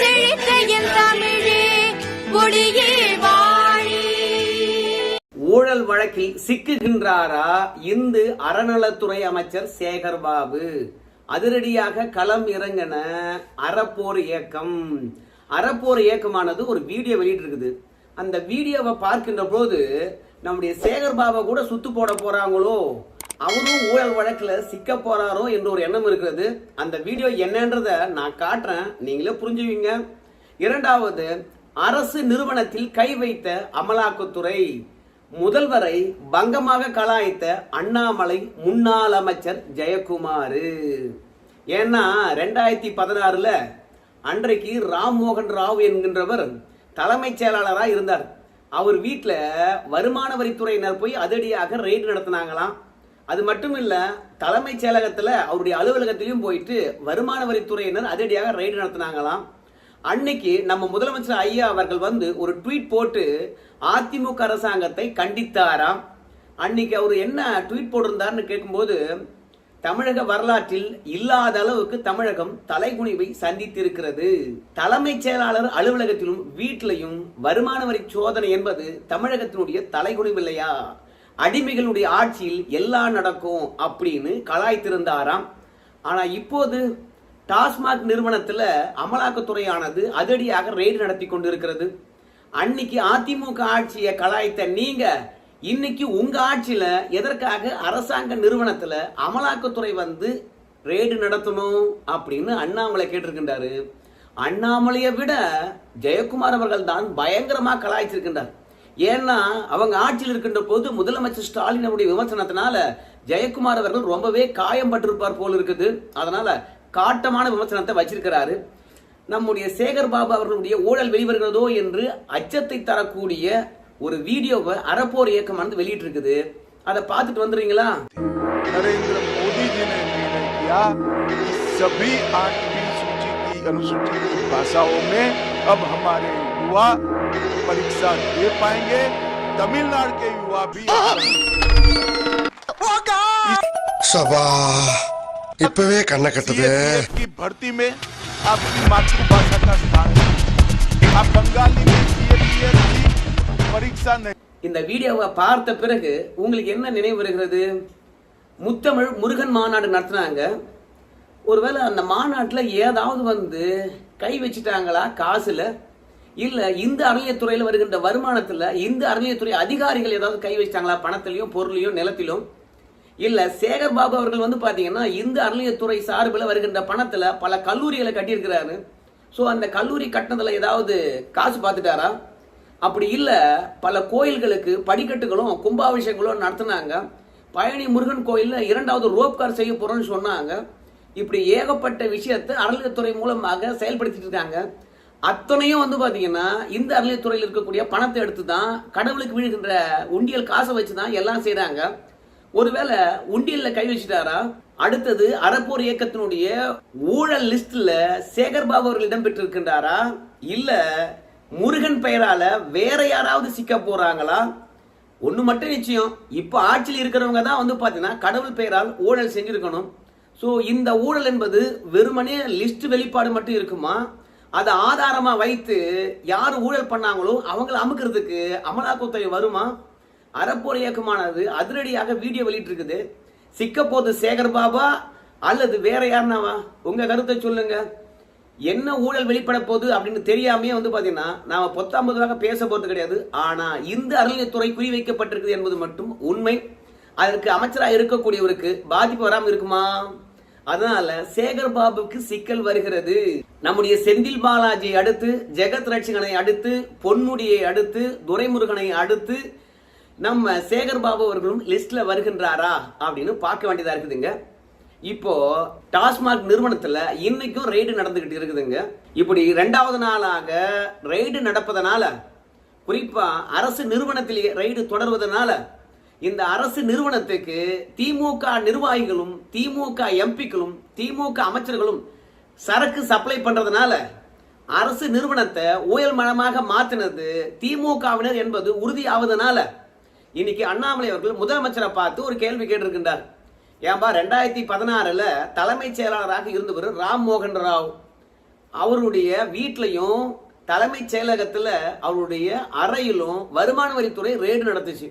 செழித்த என் தமிழே ஒளியே வாழி. ஊழல் வழக்கில் சிக்குகின்றாரா இந்து அறநலத்துறை அமைச்சர் சேகர் பாபு அதிரடியாக களம் இறங்கின அறப்போர் இயக்கம். அறப்போர் இயக்கமானது ஒரு வீடியோ வெளியிட்டிருக்குது. அந்த வீடியோவை பார்க்கின்ற போது நம்முடைய சேகர் பாபா கூட சுத்து போட போறாங்களோ? அவரும் ஊழல் வழக்கில் சிக்க போறாரோ என்ற ஒரு எண்ணம் இருக்கிறது. அந்த வீடியோ என்னன்றத நான் காட்டுறேன். நீங்களே புரிஞ்சுவீங்க இரண்டாவது அரசு நிறுவனத்தில் கை வைத்த அமலாக்கத்துறை. முதல்வரை பங்கமாக கலாய்த்த அண்ணாமலை முன்னாள் அமைச்சர் ஜெயக்குமார். ஏன்னா ரெண்டாயிரத்தி பதினாறுல அன்றைக்கு ராம்மோகன் ராவ் என்கின்றவர் தலைமைச் செயலாளராக இருந்தார். அவர் வீட்டில் வருமான வரித்துறையினர் போய் அதிரடியாக ரெய்டு நடத்தினாங்களாம். அது மட்டும் இல்ல தலைமைச் செயலகத்துல அவருடைய அலுவலகத்திலையும் போயிட்டு வருமான வரித்துறையினர் அதிரடியாக ரெய்டு நடத்தினாங்களாம். அன்னைக்கு நம்ம முதலமைச்சர் ஐயா அவர்கள் வந்து ஒரு ட்வீட் போட்டு அதிமுக அரசாங்கத்தை கண்டித்தாராம். அன்னைக்கு அவர் என்ன ட்வீட் போட்டிருந்தாருன்னு கேட்கும்போது தமிழக வரலாற்றில் இல்லாத அளவுக்கு தமிழகம் தலைகுனிவை சந்தித்திருக்கிறது. தலைமைச் செயலாளர் அலுவலகத்திலும் வீட்டிலையும் வருமான வரி சோதனை என்பது தமிழகத்தினுடைய தலைகுனிவில்லையா இல்லையா? அடிமைகளுடைய ஆட்சியில் எல்லாம் நடக்கும் அப்படின்னு கலாய்த்திருந்தாராம். ஆனால் இப்போது டாஸ்மாக் நிறுவனத்தில் அமலாக்கத்துறையானது அதிரடியாக ரெய்டு நடத்தி கொண்டிருக்கிறது. அன்னைக்கு அதிமுக ஆட்சியை கலாய்த்த நீங்க இன்னைக்கு உங்க ஆட்சியில எதற்காக அரசாங்க நிறுவனத்துல அமலாக்கத்துறை வந்து ரெய்டு நடத்தணும் அப்படின்னு அண்ணாமலை கேட்டிருக்கின்றாரு. அண்ணாமலையை விட ஜெயக்குமார் அவர்கள் தான் பயங்கரமா கலாய்ச்சிருக்கின்றார். ஏன்னா அவங்க ஆட்சியில் இருக்கின்ற போது முதலமைச்சர் ஸ்டாலின் அவருடைய விமர்சனத்தினால ஜெயக்குமார் அவர்கள் ரொம்பவே காயம் பட்டிருப்பார் போல் இருக்குது அதனால காட்டமான விமர்சனத்தை வச்சிருக்கிறாரு நம்முடைய சேகர் பாபு அவர்களுடைய ஊழல் வெளிவருகிறதோ என்று அச்சத்தை தரக்கூடிய ஒரு வீடியோவை அறப்போர் இயக்கமானது வெளியிட்டு இருக்குது அதை பார்த்துட்டு வந்துடுறீங்களா नरेंद्र मोदी जी ने निर्णय किया कि सभी आठवीं सूची की अनुसूचित भाषाओं में अब हमारे युवा परीक्षा दे पाएंगे तमिलनाडु के युवा भी சபா இப்பவே கண்ணை கட்டுது CAPF की भर्ती में आपकी मातृभाषा का स्थान है आप बंगाली में CAPF की परीक्षा नहीं இந்த வீடியோவை பார்த்த பிறகு உங்களுக்கு என்ன நினைவு வருகிறது முத்தமிழ் முருகன் மாநாடு நடத்துனாங்க ஒருவேளை அந்த மாநாட்டில் ஏதாவது வந்து கை வச்சுட்டாங்களா காசுல இல்ல இந்த அறநிலையத்துறையில் வருகின்ற வருமானத்துல இந்த அறநிலையத்துறை அதிகாரிகள் ஏதாவது கை வச்சிட்டாங்களா? பணத்திலையும் பொருளையும் நிலத்திலும் இல்ல சேகர் பாபு அவர்கள் வந்து பாத்தீங்கன்னா இந்த அறநிலையத்துறை சார்பில் வருகின்ற பணத்துல பல கல்லூரிகளை கட்டியிருக்கிறாரு. ஸோ அந்த கல்லூரி கட்டினதுல ஏதாவது காசு பார்த்துட்டாரா அப்படி இல்ல பல கோயில்களுக்கு படிக்கட்டுகளும் கும்பாபிஷேகங்களும் நடத்தினாங்க. பழனி முருகன் கோயில்ல இரண்டாவது ரோப்கார் செய்ய போறோம்னு சொன்னாங்க. இப்படி ஏகப்பட்ட விஷயத்தை அறநிலையத்துறை மூலமாக செயல்படுத்திட்டு இருக்காங்க. அத்தனையும் வந்து பார்த்தீங்கன்னா இந்த அறநிலையத்துறையில் இருக்கக்கூடிய பணத்தை எடுத்து தான் கடவுளுக்கு விழுகின்ற உண்டியல் காசை வச்சு தான் எல்லாம் செய்கிறாங்க ஒருவேளை உண்டியலில் கை வச்சுட்டாரா? அடுத்தது அறப்போர் இயக்கத்தினுடைய ஊழல் லிஸ்டில் சேகர்பாபு அவர்கள் இடம்பெற்றிருக்கின்றாரா இல்லை முருகன் பெயரால் வேற யாராவது சிக்க போகிறாங்களா ஒன்று மட்டும் நிச்சயம். இப்போ ஆட்சியில் இருக்கிறவங்க தான் வந்து பார்த்தீங்கன்னா கடவுள் பெயரால் ஊழல் செஞ்சுருக்கணும். ஸோ இந்த ஊழல் என்பது வெறுமனே லிஸ்ட் வெளிப்பாடு மட்டும் இருக்குமா? அதை ஆதாரமாக வைத்து யார் ஊழல் பண்ணாங்களோ அவங்கள அமுக்கிறதுக்கு அமலாக்கத்துறை வருமா? அறப்போர் இயக்கமானது அதிரடியாக வீடியோ வெளியிட்டு இருக்குது போது சேகர் பாபா அல்லது வேற யாருனாவா? உங்க கருத்தை சொல்லுங்க. என்ன ஊழல் வெளிப்பட போகுது அப்படின்னு தெரியாமையே வந்து பாத்தீங்கன்னா நாம பொத்தாம்பதுவாக பேச போகிறது கிடையாது. ஆனால் இந்த அறநிலையத்துறை குறிவைக்கப்பட்டிருக்குது என்பது மட்டும் உண்மை. அதற்கு அமைச்சராக இருக்கக்கூடியவருக்கு பாதிப்பு வராமல் இருக்குமா? அதனால சேகர் பாபுக்கு சிக்கல் வருகிறது. நம்முடைய செந்தில் பாலாஜியை அடுத்து ஜெகத் ரட்சகனை அடுத்து பொன்முடியை அடுத்து துரைமுருகனை அடுத்து நம்ம சேகர் பாபு அவர்களும் லிஸ்ட்ல வருகின்றாரா அப்படின்னு பார்க்க வேண்டியதா இருக்குதுங்க. இப்போ டாஸ்மாக் நிறுவனத்துல இன்னைக்கும் ரெய்டு நடந்துகிட்டு இருக்குதுங்க. இப்படி ரெண்டாவது நாளாக ரெய்டு நடப்பதனால குறிப்பா அரசு நிறுவனத்திலேயே ரெய்டு தொடர்வதனால இந்த அரசு நிறுவனத்துக்கு திமுக நிர்வாகிகளும் திமுக எம்பிக்களும் திமுக அமைச்சர்களும் சரக்கு சப்ளை பண்றதுனால அரசு நிறுவனத்தை ஊழல் மனமாக மாற்றினது திமுகவினர் என்பது உறுதியாவதனால இன்னைக்கு அண்ணாமலை அவர்கள் முதலமைச்சரை பார்த்து ஒரு கேள்வி கேட்டிருக்கின்றார். ஏன்பா ரெண்டாயிரத்தி பதினாறுல தலைமைச் செயலாளராக இருந்தவர் ராம் மோகன் ராவ். அவருடைய வீட்லையும் தலைமைச் செயலகத்துல அவருடைய அறையிலும் வருமான வரித்துறை ரெய்டு நடத்துச்சு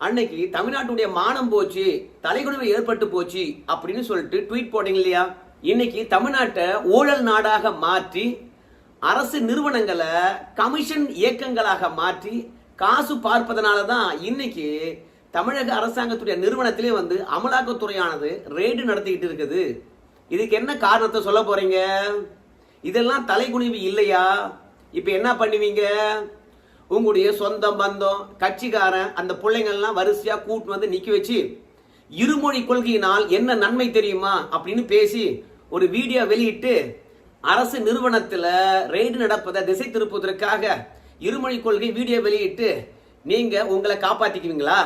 அன்னைக்கு தமிழ்நாட்டுடைய மானம் போச்சு தலைகுனிவு ஏற்பட்டு போச்சு அப்படின்னு சொல்லிட்டு ட்வீட் போட்டீங்க இல்லையா? இன்னைக்கு தமிழ்நாட்டை ஊழல் நாடாக மாற்றி அரசு நிறுவனங்களை கமிஷன் இயக்கங்களாக மாற்றி காசு பார்ப்பதனால தான் இன்னைக்கு தமிழக அரசாங்கத்துடைய நிறுவனத்திலே வந்து அமலாக்கத்துறையானது ரெய்டு நடத்திக்கிட்டு இருக்குது. இதுக்கு என்ன காரணத்தை சொல்ல போறீங்க? இதெல்லாம் தலைகுனிவு இல்லையா? இப்போ என்ன பண்ணுவீங்க? உங்களுடைய சொந்தம் பந்தம் கட்சிக்காரன் அந்த பிள்ளைங்கள்லாம் வரிசையா கூட்டு வந்து நிக்க வச்சு இருமொழி கொள்கையினால் என்ன நன்மை தெரியுமா அப்படின்னு பேசி ஒரு வீடியோ வெளியிட்டு அரசு நிறுவனத்தில் ரெய்டு நடப்பதை திசை திருப்புவதற்காக இருமொழி கொள்கை வீடியோ வெளியிட்டு நீங்க உங்களை காப்பாத்திக்குவீங்களா?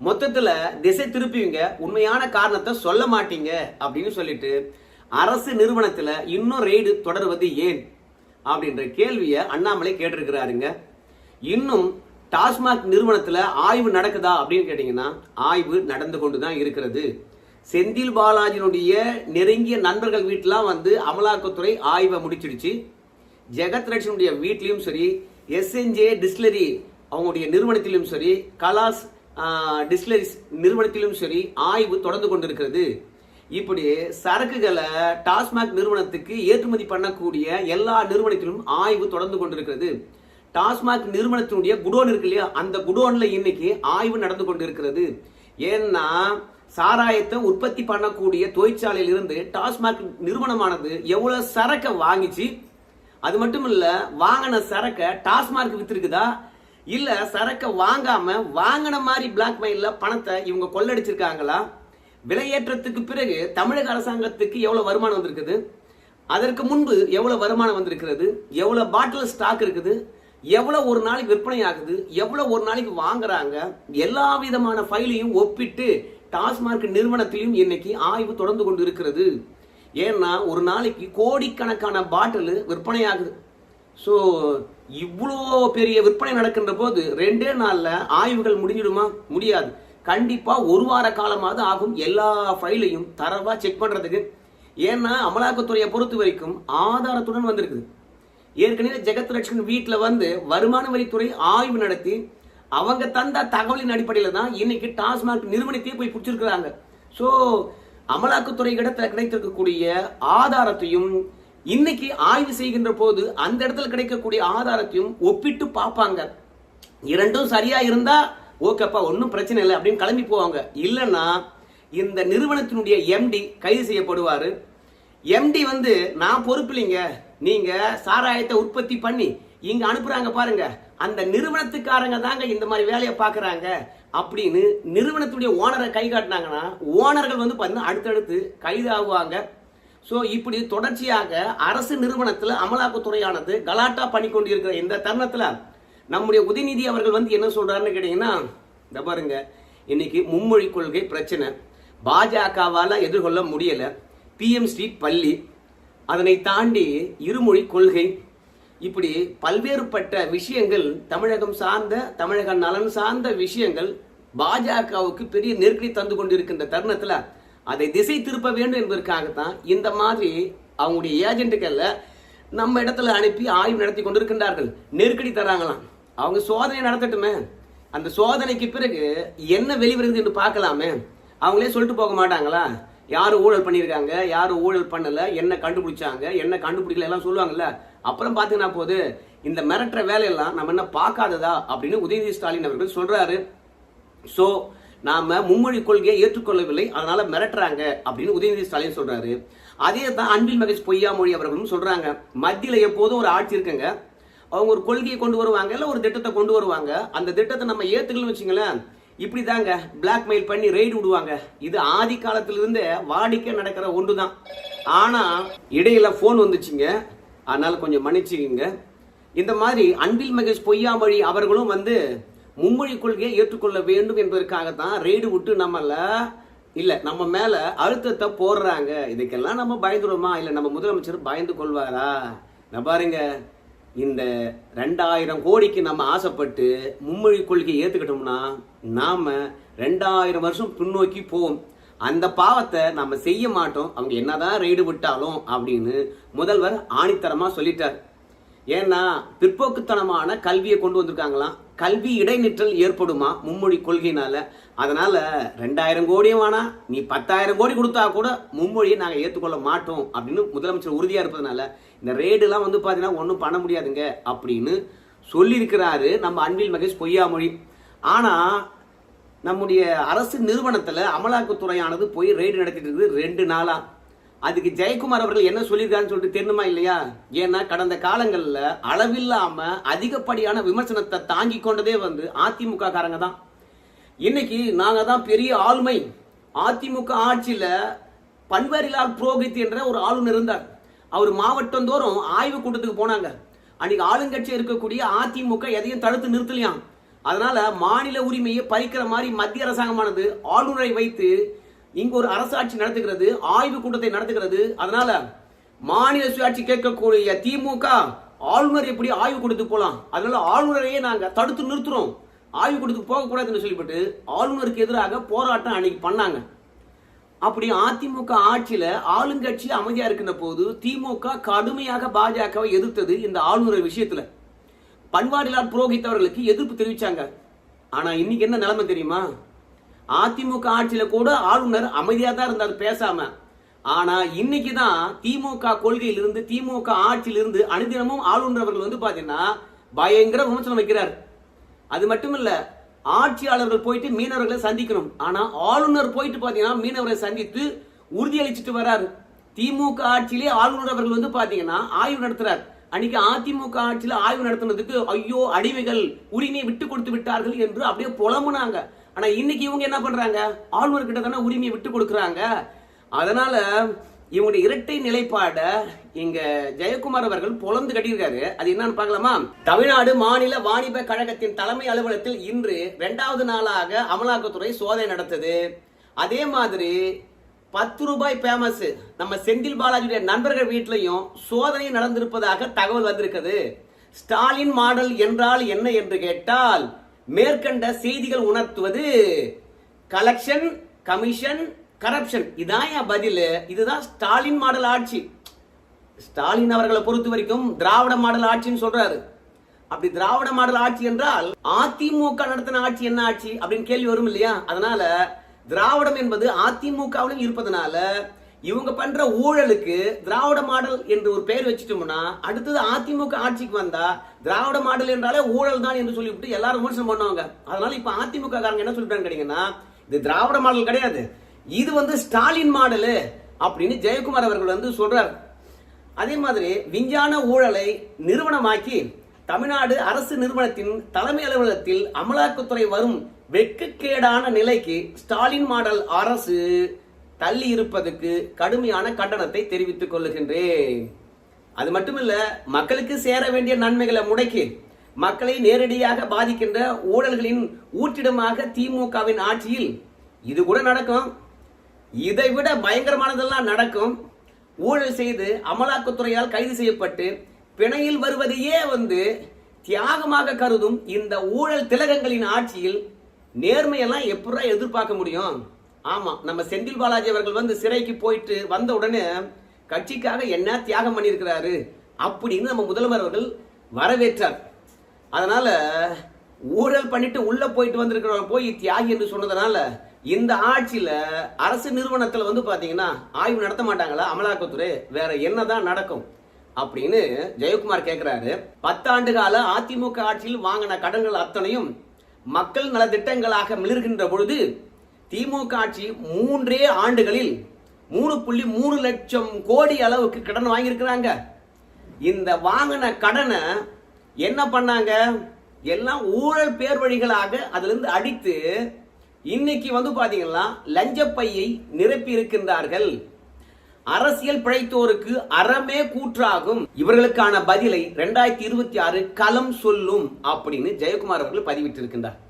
மொத்தத்தில் திசை திருப்புவீங்க உண்மையான காரணத்தை சொல்ல மாட்டீங்க அப்படின்னு சொல்லிட்டு அரசு நிறுவனத்தில் இன்னும் ரெய்டு தொடர்வது ஏன்? அப்படின்ற கேள்வியை அண்ணாமலை கேட்டிருக்கிறாருங்க. இன்னும் டாஸ்மாக் நிறுவனத்தில் ஆய்வு நடக்குதா அப்படின்னு கேட்டிங்கன்னா ஆய்வு நடந்து கொண்டு தான் இருக்கிறது. செந்தில் பாலாஜினுடைய நெருங்கிய நண்பர்கள் வீட்டிலாம் வந்து அமலாக்கத்துறை ஆய்வை முடிச்சிடுச்சு. ஜெகத் ரட்சனுடைய சரி எஸ்என்ஜே டிஸ்லரி அவங்களுடைய நிறுவனத்திலும் சரி கலாஸ் டிஸ்லரிஸ் நிறுவனத்திலும் சரி ஆய்வு தொடர்ந்து கொண்டிருக்கிறது. இப்படி சரக்குகளை டாஸ்மாக் நிறுவனத்துக்கு ஏற்றுமதி பண்ணக்கூடிய எல்லா நிறுவனத்திலும் ஆய்வு தொடர்ந்து கொண்டிருக்கிறது. டாஸ்மாக் நிறுவனத்தினுடைய குடோன் இருக்கு இல்லையா? அந்த குடோன்ல இன்னைக்கு ஆய்வு நடந்து கொண்டிருக்கிறது. ஏன்னா சாராயத்தை உற்பத்தி பண்ணக்கூடிய தொழிற்சாலையில் இருந்து டாஸ்மாக் நிறுவனமானது எவ்வளவு சரக்கை வாங்கிச்சு? அது மட்டும் இல்ல வாங்கின சரக்கை டாஸ்மார்க் வித்திருக்குதா? இல்ல சரக்கை வாங்காம வாங்கின மாதிரி பிளாக் மெயில்ல பணத்தை இவங்க கொள்ளடிச்சிருக்காங்களா? விலையேற்றத்துக்கு பிறகு தமிழக அரசாங்கத்துக்கு எவ்வளவு வருமானம் வந்திருக்குது? அதற்கு முன்பு எவ்வளவு வருமானம் வந்திருக்கிறது? எவ்வளவு பாட்டில் ஸ்டாக் இருக்குது? எவ்வளோ ஒரு நாளைக்கு விற்பனை ஆகுது எவ்வளோ ஒரு நாளைக்கு வாங்குறாங்க எல்லா விதமான ஃபைலையும் ஒப்பிட்டு டாஸ்மார்க் நிறுவனத்திலையும் இன்னைக்கு ஆய்வு தொடர்ந்து கொண்டு இருக்கிறது ஏன்னா ஒரு நாளைக்கு கோடிக்கணக்கான பாட்டில் விற்பனை ஆகுது. ஸோ இவ்வளோ பெரிய விற்பனை நடக்கின்ற போது ரெண்டே நாளில் ஆய்வுகள் முடிஞ்சிடுமா? முடியாது. கண்டிப்பாக ஒரு வார காலமாவது ஆகும் எல்லா ஃபைலையும் தரவாக செக் பண்ணுறதுக்கு ஏன்னா அமலாக்கத்துறையை பொறுத்த வரைக்கும் ஆதாரத்துடன் வந்திருக்குது. ஏற்கனவே ஜெகத் வீட்டில் வந்து வருமான வரித்துறை ஆய்வு நடத்தி அவங்க தந்த தகவலின் அடிப்படையில் தான் இன்னைக்கு டாஸ்மாக் நிறுவனத்தையே போய் பிடிச்சிருக்கிறாங்க. ஸோ அமலாக்கத்துறை இடத்துல கிடைத்திருக்கக்கூடிய ஆதாரத்தையும் இன்னைக்கு ஆய்வு செய்கின்ற போது அந்த இடத்துல கிடைக்கக்கூடிய ஆதாரத்தையும் ஒப்பிட்டு பார்ப்பாங்க. இரண்டும் சரியா இருந்தா ஓகேப்பா ஒன்றும் பிரச்சனை இல்லை அப்படின்னு கிளம்பி போவாங்க. இல்லைன்னா இந்த நிறுவனத்தினுடைய எம்டி கைது செய்யப்படுவார். எம்டி வந்து நான் பொறுப்பு இல்லைங்க நீங்க சாராயத்தை உற்பத்தி பண்ணி இங்க அனுப்புறாங்க பாருங்க. அந்த நிறுவனத்துக்காரங்க தாங்க இந்த மாதிரி வேலையை பார்க்குறாங்க. அப்படின்னு நிறுவனத்துடைய ஓனரை கை காட்டினாங்கன்னா ஓனர்கள் வந்து பார்த்தீங்கன்னா அடுத்தடுத்து கைது ஆகுவாங்க ஸோ இப்படி தொடர்ச்சியாக அரசு நிறுவனத்தில் அமலாக்கத்துறையானது கலாட்டா பண்ணி கொண்டிருக்கிற இந்த தருணத்தில் நம்முடைய உதயநிதி அவர்கள் வந்து என்ன சொல்றாருன்னு கேட்டீங்கன்னா இந்த பாருங்க இன்னைக்கு மும்மொழி கொள்கை பிரச்சனை. பாஜகவால் எதிர்கொள்ள முடியலை. பிஎம் ஸ்ரீ பள்ளி அதனை தாண்டி இருமொழி கொள்கை. இப்படி பல்வேறுபட்ட விஷயங்கள் தமிழகம் சார்ந்த தமிழக நலன் சார்ந்த விஷயங்கள் பாஜகவுக்கு பெரிய நெருக்கடி தந்து கொண்டிருக்கின்ற தருணத்தில் அதை திசை திருப்ப வேண்டும் என்பதற்காகத்தான் இந்த மாதிரி அவங்களுடைய ஏஜென்ட்டுகளில் நம்ம இடத்துல அனுப்பி ஆய்வு நடத்தி கொண்டிருக்கின்றார்கள். நெருக்கடி தராங்களாம். அவங்க சோதனை நடத்தட்டுமே. அந்த சோதனைக்கு பிறகு என்ன வெளிவருது என்று பார்க்கலாமே. அவங்களே சொல்லிட்டு போக மாட்டாங்களா? யார் ஊழல் பண்ணியிருக்காங்க யார் ஊழல் பண்ணலை என்ன கண்டுபிடிச்சாங்க என்ன கண்டுபிடிக்கல எல்லாம் சொல்லுவாங்கல்ல. அப்புறம் பார்த்தீங்கன்னா போது இந்த மிரட்டுற வேலையெல்லாம் நம்ம என்ன பார்க்காததா அப்படின்னு உதயநிதி ஸ்டாலின் அவர்கள் சொல்கிறாரு ஸோ நாம் மும்மொழி கொள்கையை ஏற்றுக்கொள்ளவில்லை அதனால் மிரட்டுறாங்க அப்படின்னு உதயநிதி ஸ்டாலின் சொல்கிறாரு அதே தான் அன்பில் மகேஷ் பொய்யாமொழி அவர்களும் சொல்கிறாங்க மத்தியில் எப்போதும் ஒரு ஆட்சி இருக்குங்க. அவங்க ஒரு கொள்கையை கொண்டு வருவாங்க இல்லை ஒரு திட்டத்தை கொண்டு வருவாங்க. அந்த திட்டத்தை நம்ம ஏற்றுக்கணும்னு வச்சுங்களேன் இப்படிதாங்க பிளாக்மெயில் பண்ணி ரெய்டு விடுவாங்க. இது ஆதி காலத்திலிருந்து வாடிக்கை நடக்கிற ஒன்று தான் ஆனால் இடையில ஃபோன் வந்துச்சுங்க. அதனால கொஞ்சம் மன்னிச்சுக்கிங்க. இந்த மாதிரி அன்பில் மகேஷ் பொய்யாமொழி அவர்களும் வந்து மும்மொழி கொள்கையை ஏற்றுக்கொள்ள வேண்டும் என்பதற்காகத்தான் ரெய்டு விட்டு நம்மள இல்லை நம்ம மேலே அழுத்தத்தை போடுறாங்க. இதுக்கெல்லாம் நம்ம பயந்துடுவோமா இல்லை நம்ம முதலமைச்சர் பயந்து கொள்வாரா? நான் பாருங்க. இந்த ரெண்டாயிரம் கோடிக்கு நம்ம ஆசைப்பட்டு மும்மொழி கொள்கையை ஏற்றுக்கிட்டோம்னா நாம் ரெண்டாயிரம் வருஷம் பின்னோக்கி போவோம். அந்த பாவத்தை நம்ம செய்ய மாட்டோம். அவங்க என்னதான் ரெய்டு விட்டாலும் அப்படின்னு முதல்வர் ஆணித்தரமாக சொல்லிட்டார். ஏன்னா பிற்போக்குத்தனமான கல்வியை கொண்டு வந்திருக்காங்களாம். கல்வி இடைநிற்றல் ஏற்படுமா மும்மொழி கொள்கையினால? அதனால ரெண்டாயிரம் கோடியும் வேணாம் நீ பத்தாயிரம் கோடி கொடுத்தா கூட மும்மொழியை நாங்கள் ஏற்றுக்கொள்ள மாட்டோம் அப்படின்னு முதலமைச்சர் உறுதியாக இருப்பதனால இந்த ரேடுலாம் வந்து பார்த்தீங்கன்னா ஒன்றும் பண்ண முடியாதுங்க அப்படின்னு சொல்லியிருக்கிறாரு நம்ம அன்பில் மகேஷ் பொய்யாமொழி. ஆனால் நம்முடைய அரசு நிறுவனத்தில் அமலாக்கத்துறையானது போய் ரெய்டு நடத்திட்டு இருக்குது ரெண்டு நாளாக அதுக்கு ஜெயக்குமார் அவர்கள் என்ன சொல்லியிருக்காருன்னு சொல்லிட்டு தெரியணுமா இல்லையா? ஏன்னா கடந்த காலங்களில் அளவில்லாம அதிகப்படியான விமர்சனத்தை தாங்கி கொண்டதே வந்து அதிமுக காரங்க தான். இன்னைக்கு நாங்க தான் பெரிய ஆளுமை. அதிமுக ஆட்சியில பன்வாரிலால் புரோகித் என்ற ஒரு ஆளுநர் இருந்தார். அவர் மாவட்டந்தோறும் ஆய்வு கூட்டத்துக்கு போனாங்க. அன்னைக்கு ஆளுங்கட்சி இருக்கக்கூடிய அதிமுக எதையும் தடுத்து நிறுத்தலையாம். அதனால மாநில உரிமையை பறிக்கிற மாதிரி மத்திய அரசாங்கமானது ஆளுநரை வைத்து இங்கு ஒரு அரசாட்சி நடத்துகிறது ஆய்வு கூட்டத்தை நடத்துகிறது. அதனால மாநில சுயாட்சி கேட்கக்கூடிய திமுக ஆளுநர் எப்படி ஆய்வு கொடுத்து போலாம்? அதனால ஆளுநரையே நாங்க தடுத்து நிறுத்துறோம். ஆய்வு கூட்டத்துக்கு போகக்கூடாதுன்னு சொல்லிவிட்டு ஆளுநருக்கு எதிராக போராட்டம் அன்னைக்கு பண்ணாங்க. அப்படி அதிமுக ஆட்சியில ஆளுங்கட்சி அமைதியா இருக்கின்ற போது திமுக கடுமையாக பாஜகவை எதிர்த்தது இந்த ஆளுநர் விஷயத்துல. பன்வாரிலால் புரோஹித் அவர்களுக்கு எதிர்ப்பு தெரிவிச்சாங்க. ஆனா இன்னைக்கு என்ன நிலைமை தெரியுமா? அதிமுக ஆட்சியில கூட ஆளுநர் அமைதியா தான் இருந்தார் பேசாம. ஆனா இன்னைக்கு தான் திமுக கொள்கையிலிருந்து திமுக ஆட்சியிலிருந்து அனுதினமும் ஆளுநர் அவர்கள் வந்து பாத்தீங்கன்னா பயங்கர விமர்சனம் வைக்கிறார். அது மட்டும் இல்லை ஆட்சியாளர்கள் போயிட்டு மீனவர்களை சந்திக்கணும். ஆனா ஆளுநர் போயிட்டு பாத்தீங்கன்னா மீனவரை சந்தித்து உறுதியளிச்சிட்டு வர்றார் திமுக ஆட்சியிலே ஆளுநர் அவர்கள் வந்து பாத்தீங்கன்னா ஆய்வு நடத்துறார். அன்னைக்கு அதிமுக ஆட்சியில ஆய்வு நடத்துனதுக்கு ஐயோ அடிமைகள் உரிமையை விட்டு கொடுத்து விட்டார்கள் என்று அப்படியே புலம்புனாங்க. ஆனா இன்னைக்கு இவங்க என்ன பண்றாங்க? ஆளுநர் கிட்ட தானே உரிமையை விட்டு கொடுக்குறாங்க. அதனால இவங்களுடைய இரட்டை நிலைப்பாட இங்க ஜெயக்குமார் அவர்கள் பொலந்து கட்டியிருக்காரு. அது என்னன்னு பார்க்கலாமா? தமிழ்நாடு மாநில வாணிப கழகத்தின் தலைமை அலுவலகத்தில் இன்று இரண்டாவது நாளாக அமலாக்கத்துறை சோதனை நடத்தது. அதே மாதிரி பத்து ரூபாய் ஃபேமஸ் நம்ம செந்தில் பாலாஜியுடைய நண்பர்கள் வீட்லயும் சோதனை நடந்திருப்பதாக தகவல் வந்திருக்கிறது ஸ்டாலின் மாடல் என்றால் என்ன என்று கேட்டால் மேற்கண்ட செய்திகள் உணர்த்துவது கலெக்ஷன் கமிஷன் கரப்ஷன் இதான் என் பதில். இதுதான் ஸ்டாலின் மாடல் ஆட்சி. ஸ்டாலின் அவர்களை பொறுத்த வரைக்கும் திராவிட மாடல் ஆட்சின்னு சொல்றாரு. அப்படி திராவிட மாடல் ஆட்சி என்றால் அதிமுக நடத்தின ஆட்சி என்ன ஆட்சி அப்படின்னு கேள்வி வரும் இல்லையா? அதனால திராவிடம் என்பது அதிமுகவிலும் இருப்பதனால இவங்க பண்ற ஊழலுக்கு திராவிட மாடல் என்று ஒரு பெயர் வச்சுட்டோம்னா அடுத்தது அதிமுக ஆட்சிக்கு வந்தா திராவிட மாடல் என்றாலே ஊழல் தான் என்று சொல்லிவிட்டு எல்லாரும் விமர்சனம் பண்ணுவாங்க. அதனால இப்ப அதிமுக காரங்க என்ன சொல்லிட்டாங்க கேட்டீங்கன்னா இது திராவிட மாடல் கிடையாது. இது வந்து ஸ்டாலின் மாடலு அப்படின்னு ஜெயக்குமார் அவர்கள் வந்து சொல்றாரு. அதே மாதிரி விஞ்ஞான ஊழலை நிறுவனமாக்கி தமிழ்நாடு அரசு நிறுவனத்தின் தலைமை அலுவலகத்தில் அமலாக்கத்துறை வரும் வெட்கக்கேடான நிலைக்கு ஸ்டாலின் மாடல் அரசு தள்ளி இருப்பதற்கு கடுமையான கண்டனத்தை தெரிவித்துக் கொள்ளுகின்றேன். அது மட்டுமில்ல மக்களுக்கு சேர வேண்டிய நன்மைகளை முடக்கி மக்களை நேரடியாக பாதிக்கின்ற ஊழல்களின் ஊற்றிடமாக திமுகவின் ஆட்சியில் இது கூட நடக்கும். இதை விட பயங்கரமானதெல்லாம் நடக்கும். ஊழல் செய்து அமலாக்கத்துறையால் கைது செய்யப்பட்டு பிணையில் வருவதையே வந்து தியாகமாக கருதும் இந்த ஊழல் திலகங்களின் ஆட்சியில் நேர்மையெல்லாம் எப்படா எதிர்பார்க்க முடியும்? ஆமா நம்ம செந்தில் பாலாஜி அவர்கள் வந்து சிறைக்கு போயிட்டு வந்த உடனே கட்சிக்காக என்ன தியாகம் பண்ணியிருக்கிறாரு அப்படின்னு நம்ம முதல்வர் அவர்கள் வரவேற்றார். அதனால ஊழல் பண்ணிட்டு உள்ள போயிட்டு வந்திருக்கிறவங்க போய் தியாகி என்று சொன்னதுனால இந்த ஆட்சியில அரசு நிறுவனத்துல வந்து பாத்தீங்கன்னா ஆய்வு நடத்த மாட்டாங்களா? அமலாக்கத்துறை வேற என்னதான் நடக்கும்? அப்படின்னு ஜெயக்குமார் கேட்கிறாரு பத்தாண்டு கால அதிமுக ஆட்சியில் வாங்கின கடன்கள் அத்தனையும் மக்கள் நல திட்டங்களாக மிளர்கின்ற பொழுது திமுக ஆட்சி மூன்றே ஆண்டுகளில் மூணு புள்ளி மூணு லட்சம் கோடி அளவுக்கு கடன் வாங்கியிருக்கிறாங்க. இந்த வாங்கின கடனை என்ன பண்ணாங்க? எல்லாம் ஊழல் பேர் வழிகளாக அதிலிருந்து அடித்து இன்னைக்கு வந்து பார்த்தீங்கன்னா லஞ்சப்பையை நிரப்பி இருக்கின்றார்கள் அரசியல் பிழைத்தோருக்கு அறமே கூற்றாகும். இவர்களுக்கான பதிலை ரெண்டாயிரத்தி இருபத்தி ஆறு களம் சொல்லும் அப்படின்னு ஜெயக்குமார் அவர்கள் பதிவிட்டிருக்கின்றார்.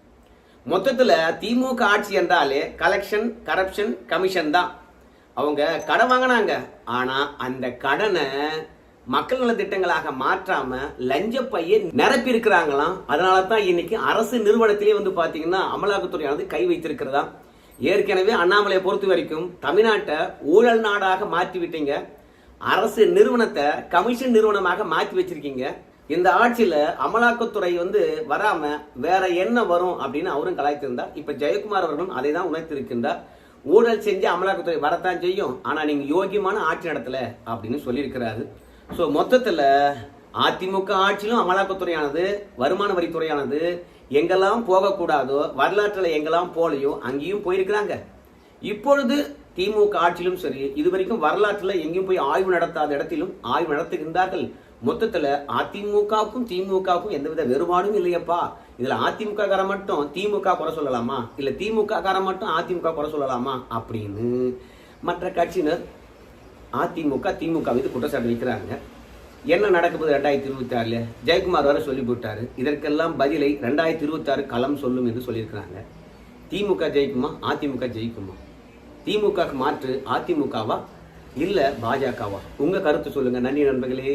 மொத்தத்தில் திமுக ஆட்சி என்றாலே கலெக்ஷன் கரப்ஷன் கமிஷன் தான். அவங்க கடன் வாங்கினாங்க. ஆனால் அந்த கடனை மக்கள் நல திட்டங்களாக மாற்றாம லஞ்ச பையை நிரப்பி இருக்கிறாங்களாம் அதனால தான் இன்னைக்கு அரசு நிறுவனத்திலே வந்து பார்த்தீங்கன்னா அமலாக்கத்துறையானது கை வைத்திருக்கிறதா? ஏற்கனவே அண்ணாமலையை பொறுத்த வரைக்கும் தமிழ்நாட்டை ஊழல் நாடாக மாற்றி விட்டீங்க அரசு நிறுவனத்தை கமிஷன் நிறுவனமாக மாற்றி வச்சிருக்கீங்க. இந்த ஆட்சியில அமலாக்கத்துறை வந்து வராம வேற என்ன வரும் அப்படின்னு அவரும் கலாய்த்திருந்தார். இப்ப ஜெயக்குமார் அவர்களும் அதை தான் உணர்த்திருக்கின்றார். ஊழல் செஞ்சு அமலாக்கத்துறை வரத்தான் செய்யும். ஆனா நீங்க யோகியமான ஆட்சி நடத்தல அப்படின்னு சொல்லியிருக்கிறாரு. ஸோ மொத்தத்துல அதிமுக ஆட்சியிலும் அமலாக்கத்துறையானது வருமான வரித்துறையானது எங்கெல்லாம் போகக்கூடாதோ வரலாற்றில் எங்கெல்லாம் போலையோ அங்கேயும் போயிருக்கிறாங்க. இப்பொழுது திமுக ஆட்சியிலும் சரி இதுவரைக்கும் வரலாற்றில் எங்கேயும் போய் ஆய்வு நடத்தாத இடத்திலும் ஆய்வு நடத்துகின்றார்கள். மொத்தத்துல அதிமுகவுக்கும் திமுகவுக்கும் எந்தவித வேறுபாடும் இல்லையப்பா. இதுல அதிமுக காரன் மட்டும் திமுக குறை சொல்லலாமா? இல்ல திமுக காரன் மட்டும் அதிமுக குறை சொல்லலாமா? அப்படின்னு மற்ற கட்சியினர் அதிமுக திமுக மீது குற்றச்சாட்டு வைக்கிறாங்க. என்ன நடக்குது ரெண்டாயிரத்தி இருபத்தி ஆறுல ஜெயக்குமார் வர சொல்லி போட்டாரு இதற்கெல்லாம் பதிலை ரெண்டாயிரத்தி இருபத்தி ஆறு களம் சொல்லும் என்று சொல்லியிருக்கிறாங்க. திமுக ஜெயிக்குமா? அதிமுக ஜெயிக்குமா? திமுக மாற்று அதிமுகவா? இல்ல பாஜகவா? உங்க கருத்து சொல்லுங்க. நன்றி நண்பர்களே.